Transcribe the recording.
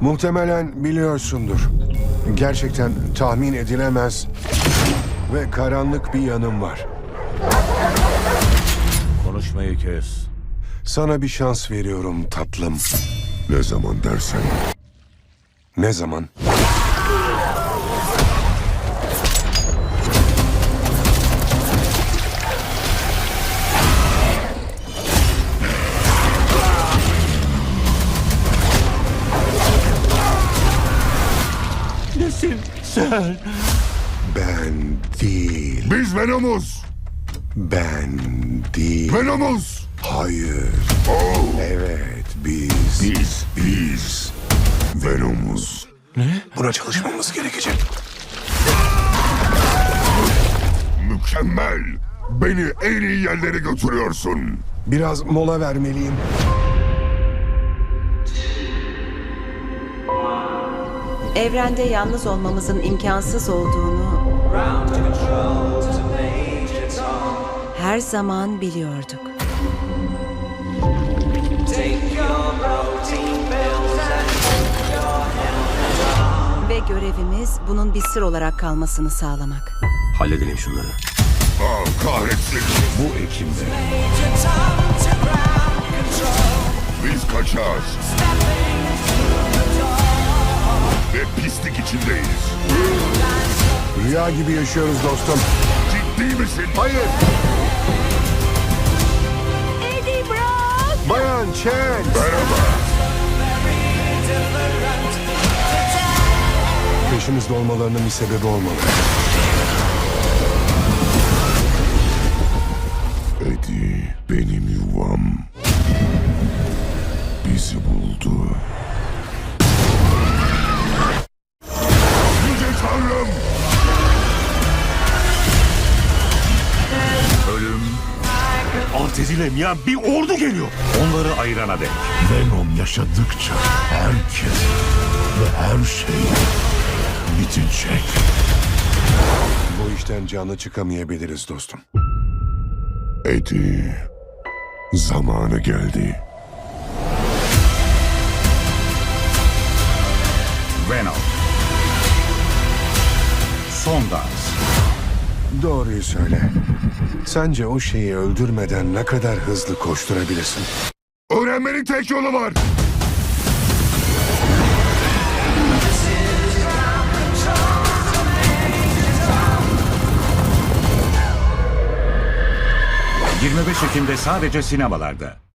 Muhtemelen biliyorsundur. Gerçekten tahmin edilemez ve karanlık bir yanım var. Konuşmayı kes. Sana bir şans veriyorum tatlım. Ne zaman dersen. Ne zaman? Nesin sen? Ben değil. Biz Venom'uz. Ben değil. Venom'uz. Hayır. Oh. Evet biz. Biz, biz. Venom'uz. Buna çalışmamız gerekecek. Mükemmel. Beni en iyi yerlere götürüyorsun. Biraz mola vermeliyim. Evrende yalnız olmamızın imkansız olduğunu her zaman biliyorduk. Ve görevimiz bunun bir sır olarak kalmasını sağlamak. Halledelim şunları. Kahretsin. Bu Ekim'de. Biz kaçar. Pislik içindeyiz. Rüya gibi yaşıyoruz dostum. Ciddi misin? Hayır. Bayan Chen. Merhaba. Peşimizde olmalarının bir sebebi olmalı. Eddie benim yuvam. Bizi buldu. Alt edilemeyen bir ordu geliyor. Onları ayırana dek. Venom yaşadıkça herkes ve her şey bitecek. Bu işten canlı çıkamayabiliriz dostum. Eddie, zamanı geldi. Venom. Son dans. Doğruyu söyle. Sence o şeyi öldürmeden ne kadar hızlı koşturabilirsin? Öğrenmenin tek yolu var. ...25 Ekim'de sadece sinemalarda.